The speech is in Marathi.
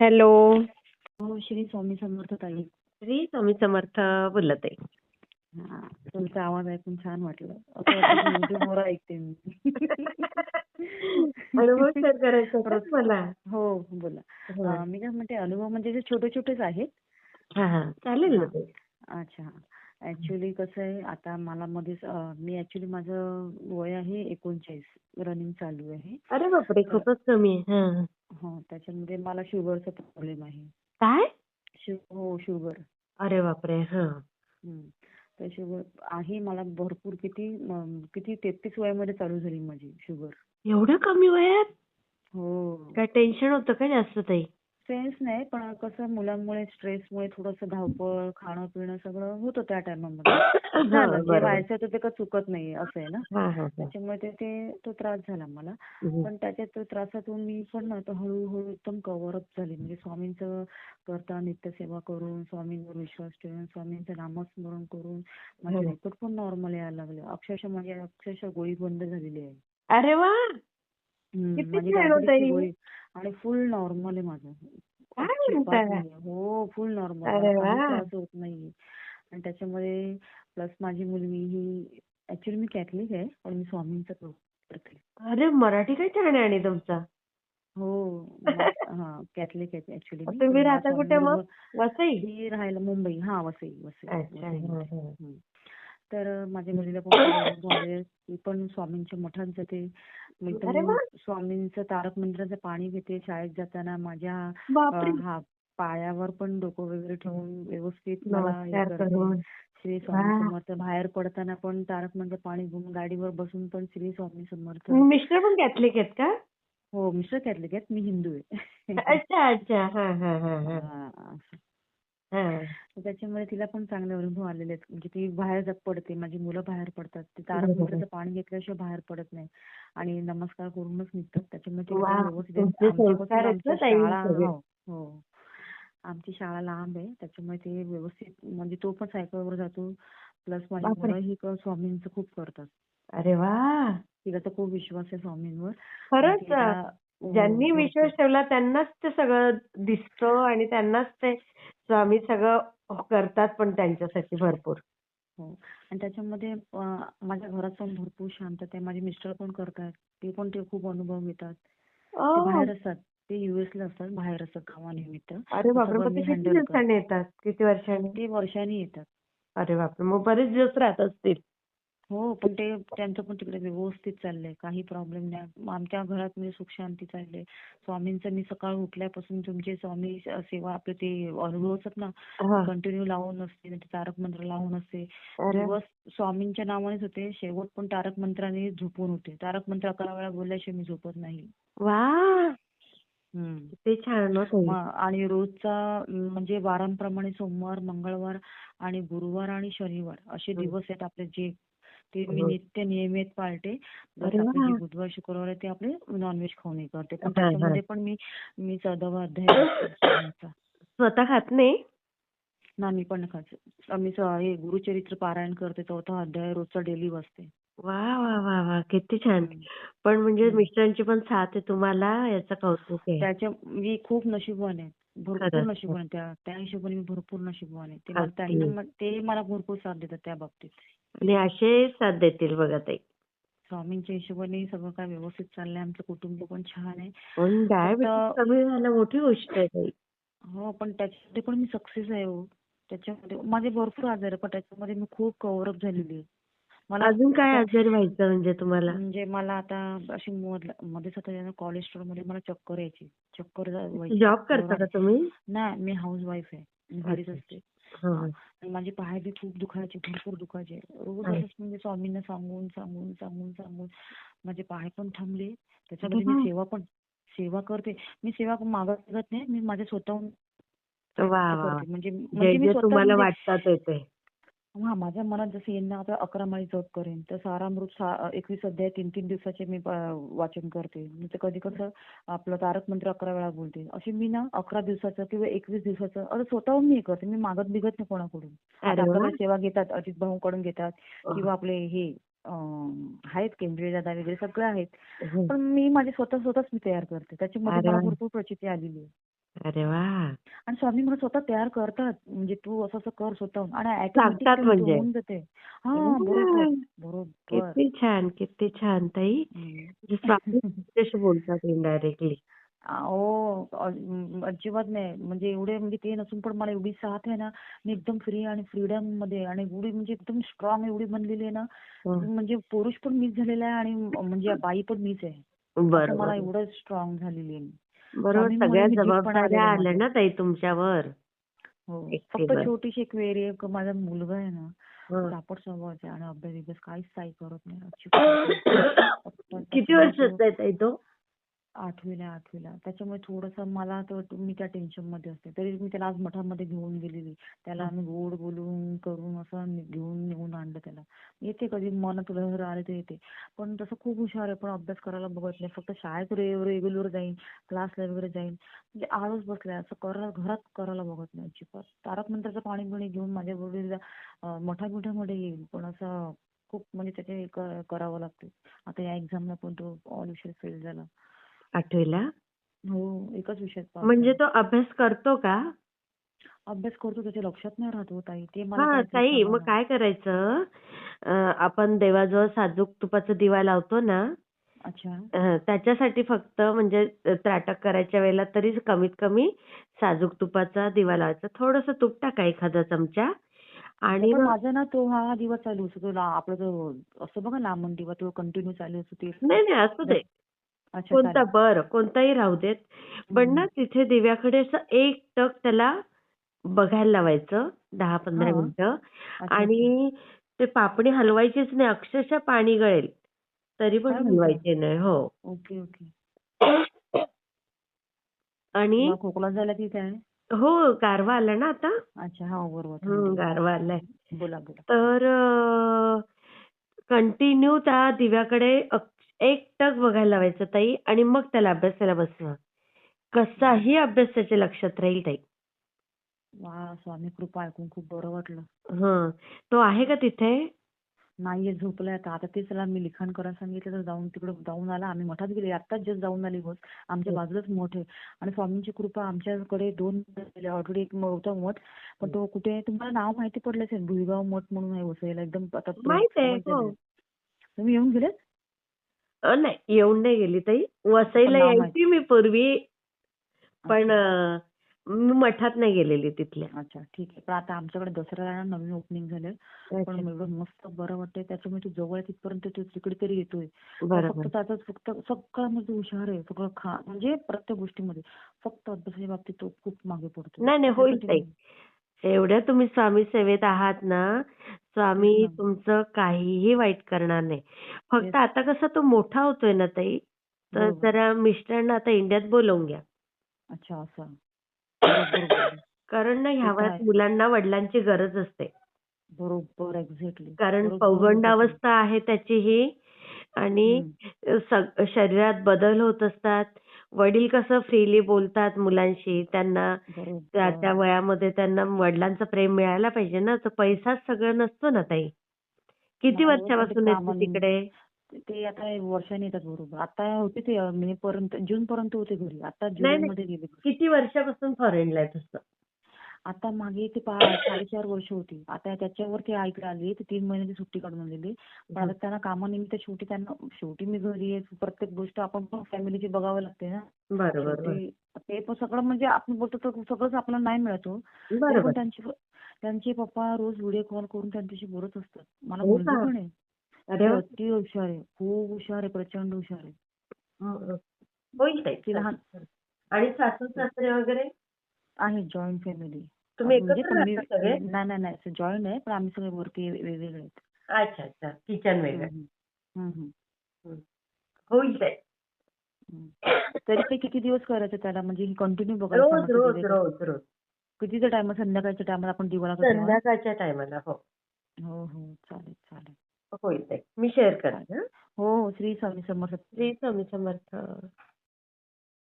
हॅलो. हो श्री स्वामी समर्थ ताई. श्री स्वामी समर्थ बोलत आहे हा तुमचा आवाज ऐकून छान वाटलं. ऐकते मी. अनुभव शेअर करायचा होता मला हो बोला. अं, मी काय म्हणते अनुभव म्हणजे जे छोटे छोटेच आहेत. हा हा. चालेल ना ते अच्छा. ऍक्च्युली कसं आहे आता मला मध्येच मी ऍक्च्युली माझं वय आहे एकोणचाळीस. रनिंग चालू आहे. अरे बापरे खूपच कमी आहे. हा. त्याच्यामध्ये मला शुगरचा प्रॉब्लेम आहे. काय? हो शुगर. अरे बापरे हा. तर शुगर आहे मला भरपूर किती किती तेहतीस वयामध्ये चालू झाली माझी शुगर. एवढं कमी वयात? हो. काय टेन्शन होतं का जास्त ताई? सेन्स नाही पण कसं मुलांमुळे स्ट्रेसमुळे थोडंसं धावपळ खाणं पिणं सगळं होतं त्या टायमामध्ये हा, झालं जे. व्हायचं होतं ते काही चुकत नाही असं आहे ना. त्याच्यामुळे ते ते त्रास झाला मला. पण त्याच्या तो त्रासातून मी पण ना हळूहळू एकदम कव्हर अप झाले म्हणजे स्वामींचं करता नित्यसेवा करून स्वामींवर विश्वास ठेवून स्वामींचं नामस्मरण करून माझे हो. रिपोर्ट पण नॉर्मल यायला लागले अक्षरशः माझी अक्षरशः गोळी बंद झालेली आहे अरे वा माझी हे. गोळी आणि फुल नॉर्मल आहे माझं. हो फुल नॉर्मल. त्रास होत नाही आणि त्याच्यामध्ये प्लस माझी मुलगी ही ऍक्च्युली मी कॅथलिक आहे पण मी स्वामींचं करते अरे मराठी काय छान आहे आणि तुमचा? हो हा कॅथलिक आहे ऍक्च्युली तुम्ही राहता कुठे मग? वसई? राहायला मुंबई हा वसई वसई. तर माझ्या मुलीला पण ती पण स्वामींच्या मठांचं ते मी अरे पण वा. स्वामींचं तारक मंत्राचं पाणी घेते शाळेत जाताना माझ्या हा पायावर पण डोकं वगैरे ठेवून व्यवस्थित मला श्री स्वामी. समर्थ. बाहेर पडताना पण तारक मंत्र पाणी घेऊन गाडीवर बसून पण श्री स्वामी समर्थ. मिस्टर पण कॅथलिक आहेत का? हो मिस्टर कॅथलिक आहेत मी हिंदू आहे. अच्छा अच्छा. हा हा हा हा. हा. हा. त्याच्यामुळे तिला पण चांगले अनुभव आलेले आहेत. म्हणजे ती बाहेर जात पडते माझी मुलं बाहेर पडतात. ते तारक. मंत्राचं पाणी घेतल्याशिवाय बाहेर पडत नाही. आणि नमस्कार करूनच निघतात. त्याच्यामुळे आमची शाळा लांब आहे त्याच्यामुळे ते व्यवस्थित म्हणजे तो पण सायकलवर जातो. प्लस माझी. मुलं ही स्वामींचं खूप करतात. अरे वा! तिला तर खूप विश्वास आहे स्वामींवर. खरंच हो, ज्यांनी भरपूर. विश्वास ठेवला त्यांनाच ते सगळं दिसतं आणि त्यांनाच ते स्वामी सगळं करतात पण त्यांच्यासाठी भरपूर. हो. आणि त्याच्यामध्ये माझ्या घरात पण भरपूर शांतता आहे. माझे मिस्टर पण करतात ते पण ते खूप अनुभव घेतात. बाहेर असतात. ते युएस ला असतात बाहेर असतात कामानिमित्त अरे बापरे किती दिवसांनी येतात? किती वर्षांनी? ते वर्षांनी येतात. अरे बापरे मग बरेच दिवस राहत असतील. हो पण ते त्यांचं पण तिकडे व्यवस्थित चाललंय. काही प्रॉब्लेम नाही. आमच्या घरात म्हणजे सुख शांती चाललंय स्वामींचं मी सकाळ उठल्यापासून तुमचे स्वामी सेवा आपले ते अनुभव असतात ना. कंटिन्यू लावून असते ते तारक मंत्र लावून असते. दिवस स्वामींच्या नावानेच होते शेवट पण तारक मंत्राने झोपून होते. तारक मंत्र अकरा वेळा बोलल्याशिवाय मी झोपत नाही. वा. ते छान हो आणि रोजचा म्हणजे वारांप्रमाणे सोमवार मंगळवार आणि गुरुवार आणि शनिवार असे. दिवस आहेत आपले जे ते मी हम्म. नित्य नियमित पाळते. बुधवार शुक्रवार आहे ते आपले नॉनव्हेज खाऊन हे करते पण हा, हा. त्याच्यामध्ये पण मी मी चौदावा अध्याय. स्वतः खात नाही ना मी पण खात मी हे गुरुचरित्र पारायण करते चौथा अध्याय रोजचा डेली वाचते वा वा वा वा. किती छान. पण म्हणजे. मिस्टरांची पण साथ आहे तुम्हाला याचं कौतुक आहे. त्याच्या मी खूप नशीबवान आहे. भरपूर खरंच. नशीबवान आहे. त्या त्या हिशोबाने मी भरपूर नशीबवान आहे. ते मला अगदी. त्यांना म- ते मला भरपूर साथ देतात त्या बाबतीत. आणि असे साथ देतील बघा ताई. स्वामींच्या हिशोबाने सगळं काय व्यवस्थित चाललंय. आमचं कुटुंब पण छान आहे. पण डायबिटीस फक्त- कमी झालं मोठी गोष्ट आहे ताई. हो पण त्याच्यामध्ये पण मी सक्सेस आहे हो. त्याच्यामध्ये माझे भरपूर आजार आहे पण त्याच्यामध्ये मी खूप कव्हर अप झालेली आहे. अजून काय आजारी व्हायचं म्हणजे तुम्हाला? म्हणजे मला आता अशी मध- मध्येच आता कोलेस्ट्रॉलमध्ये मला चक्कर यायची. चक्कर व्हायची. जॉब करता का तुम्ही? नाही मी हाऊस वाईफ आहे घरीच असते. आणि माझे पाय बी खूप दुखायचे भरपूर दुखायचे. रोज. असंच म्हणजे स्वामींना सांगून सांगून सांगून सांगून माझे पाय पण थांबले. त्याच्यामध्ये मी. सेवा पण सेवा करते. मी सेवा मागत नाही. मी माझ्या स्वतःहून. करते. म्हणजे म्हणजे मी स्वतः हा माझ्या मनात जसं येईल ना आता अकरा माळी जप करेन. तर सारामृत सा- एकवीस अध्याय तीन तीन दिवसाचे मी वाचन करते. म्हणजे कधी कसं आपलं तारक मंत्र अकरा वेळा बोलते. असे मी ना अकरा दिवसाचं किंवा एकवीस दिवसाचं असं स्वतःहून मी करते. मी मागत बिगत नाही कोणाकडून. सेवा घेतात अजित भाऊ कडून घेतात किंवा आपले हे आहेत केंद्रीय दादा वगैरे सगळे आहेत. हं. पण मी माझे स्वतः स्वतःच मी तयार करते. त्याच्यामध्ये मला. भरपूर प्रचिती आलेली आहे. अरे वा. आणि स्वामी मला स्वतः तयार करतात. म्हणजे तू असं असं कर स्वतःहून. आणि सांगतात म्हणजे? होऊन जाते. हा बरोबर. बरोबर. किती छान किती छान ताई. म्हणजे स्वामी बोलतात इनडायरेक्टली अ- अजिबात नाही. म्हणजे एवढे म्हणजे ते नसून पण मला एवढी साथ आहे ना मी एकदम फ्री आणि फ्रीडममध्ये आणि एवढी म्हणजे एकदम स्ट्रॉंग एवढी बनलेली आहे ना म्हणजे पुरुष पण मीच झालेला आहे आणि म्हणजे बाई पण मीच आहे. मला एवढं स्ट्रॉंग झालेली आहे. बरोबर सगळ्या जबाबदाऱ्या आल्या. ना ताई तुमच्यावर हो फक्त. छोटीशी एक वेरी आहे माझा मुलगा आहे ना हं. तापट स्वभावाचा आहे आणि अभ्यास बिभ्यास काहीच काही करत नाही किती वर्षाचा आहे ताई तो आठवीला आहे, आठवीला. त्याच्यामुळे थोडंसं मला तर मी त्या टेन्शनमध्ये असते. तरी मी त्याला आज मठामध्ये घेऊन गेलेली. त्याला आम्ही गोड बोलून करून असं घेऊन निघून आणलं त्याला. येते कधी मनात लहर आले तर येते. पण तसं खूप हुशार आहे. पण अभ्यास करायला बघत नाही. फक्त शाळेत रेग्युलर जाईल क्लासला वगैरे जाईल म्हणजे आळस बसलाय. असं करा घरात करायला बघत नाही अजिबात. तारक मंत्राचं पाणी बिणी घेऊन माझ्या बरोबर मोठ्या मोठ्यामध्ये येईल. पण असं खूप म्हणजे त्याचे करावं लागते. आता या एक्झामला पण तो ऑल विषय फेल झाला. आठवीला? हो एकच विषयात पास म्हणजे. तो अभ्यास करतो का? अभ्यास करतो त्याच्या लक्षात नाही राहत हो ताई. ते मला हा ताई मग. काय करायचं? अं, आपण देवाजवळ साजूक तुपाचा दिवा लावतो ना? अच्छा. अं, त्याच्यासाठी फक्त म्हणजे त्राटक करायच्या वेळेला तरी कमीत कमी साजूक तुपाचा दिवा लावायचा. थोडस तूप टाका एखादा चमचा. आणि पण मग- माझा ना तो हा दिवा चालू असतो तो ला- आपला जो असं बघा लांबण दिवा तो कंटिन्यू चालू असतो नाही नाही असू दे. कोणता. बरं कोणताही राहू देत. पण ना तिथे दिव्याकडे असं एक टक त्याला बघायला लावायचं दहा पंधरा. मिनिटं. आणि ते पापणी हलवायचीच नाही अक्षरशः पाणी गळेल. तरी पण? हलवायचे नाही हो. Okay okay. आणि खोकला झाला की काय हो गारवा आला ना आता. अच्छा हा बरोबर. गारवा आलाय. तर कंटिन्यू त्या दिव्याकडे एक टक बघायला लावायचं ताई आणि मग त्याला अभ्यासाला बसवा. कसाही अभ्यास त्याच्या लक्षात राहील ताई. वा स्वामी कृपा ऐकून खूप बरं वाटलं. हं. तो आहे का तिथे? नाहीये झोपलाय आता. आता तेच त्याला मी लिखाण करायला सांगितलं तर जाऊन तिकडे जाऊन आला. आम्ही मठात गेले. आत्ताच जस्ट जाऊन आली बस. आमच्या हं. बाजूलाच मठ आहे. आणि स्वामींची कृपा आमच्याकडे दोन ऑलरेडी एक होता मठ. पण तो कुठे आहे? तुम्हाला नाव माहिती पडलं असेल भुईगाव मठ म्हणून आहे वसईला. एकदम आता माहीत आहे माहिती हो. तुम्ही येऊन गेले अ, नाही येऊन नाही गेली ताई. वसईला यायची मी पूर्वी पण अ, मी मठात नाही गेलेली तिथल्या. अच्छा ठीक आहे. पण आता आमच्याकडे दसऱ्याला ना नवीन ओपनिंग झालं पण एवढं मस्त बरं वाटतंय. त्याच्यामुळे तू जवळ आहे तिथपर्यंत तू तिकडे तरी येतोय. बरोबर फक्त त्याचा फक्त सगळ्यामध्ये हुशार आहे. सगळं खा म्हणजे प्रत्येक गोष्टीमध्ये फक्त अभ्यासाच्या बाबतीत तो खूप मागे पडतो नाही, नाही, होईल त्यासाठी ताई. एवढ्या तुम्ही स्वामी सेवेत आहात ना ना. तुमचं काहीही वाईट करणार नाही फक्त. आता कसं तो मोठा होतोय ना ताई तर बरोबर. जरा मिस्टरांना आता इंडियात बोलवून घ्या अच्छा असं बरोबर बोलली. कारण ना ह्या वयात. मुलांना वडिलांची गरज असते बरोबर एक्झॅक्टली कारण पौगंडावस्था आहे त्याची ही आणि शरीरात बदल होत असतात वडील कसं फ्रीली बोलतात मुलांशी त्यांना त्या त्या वयामध्ये त्यांना वडिलांचं प्रेम मिळायला पाहिजे ना. तर पैसाच सगळं नसतो ना ताई. किती ते वर्षापासून येते कामाने- तिकडे? ते आता वर्षाने येतात बरोबर. आता होते ते मे पर्यंत जून पर्यंत होते घरी. आता जुलै. मध्ये गेले. किती वर्षापासून फॉरेनला आहे तसं आता मागे ते साडेचार वर्ष होती. आता त्याच्यावर ते ऐकले आली ते तीन महिन्याची सुट्टी काढून आलेली पण आता त्यांना कामानिमित्त शेवटी त्यांना शेवटी मी घरी आहे प्रत्येक गोष्ट आपण पण फॅमिलीची बघावं लागते ना. ते पण सगळं म्हणजे आपण बोलतो तर सगळंच आपल्याला नाही मिळत हो. तरी पण त्यांचे त्यांचे पप्पा रोज व्हिडिओ कॉल करून त्यांच्याशी बोलत असतात. मला हो मुलगी? पण आहे. अति हुशार आहे. खूप हुशार आहे प्रचंड हुशार आहे. हं, हं. होईल आणि सासू सासरे वगैरे? आहे जॉईंट फॅमिली तुम्ही म्हणजे एकत्र नाही नाही नाही जॉईंट आहे पण आम्ही सगळे वरती वेगवेगळे आहेत. अच्छा अच्छा. किचन वेगळं. होईल. तरी ते किती दिवस करायचं त्याला? म्हणजे कंटिन्यू बघायचं रोज रोज. रोज रोज. कितीचा टाइम संध्याकाळच्या टायमाला आपण दिवाळा? संध्याकाळच्या टायमाला हो. हो हो. चालेल चालेल. होईल मी शेअर करते हं. हो हो. श्री स्वामी समर्थ. श्री स्वामी समर्थ.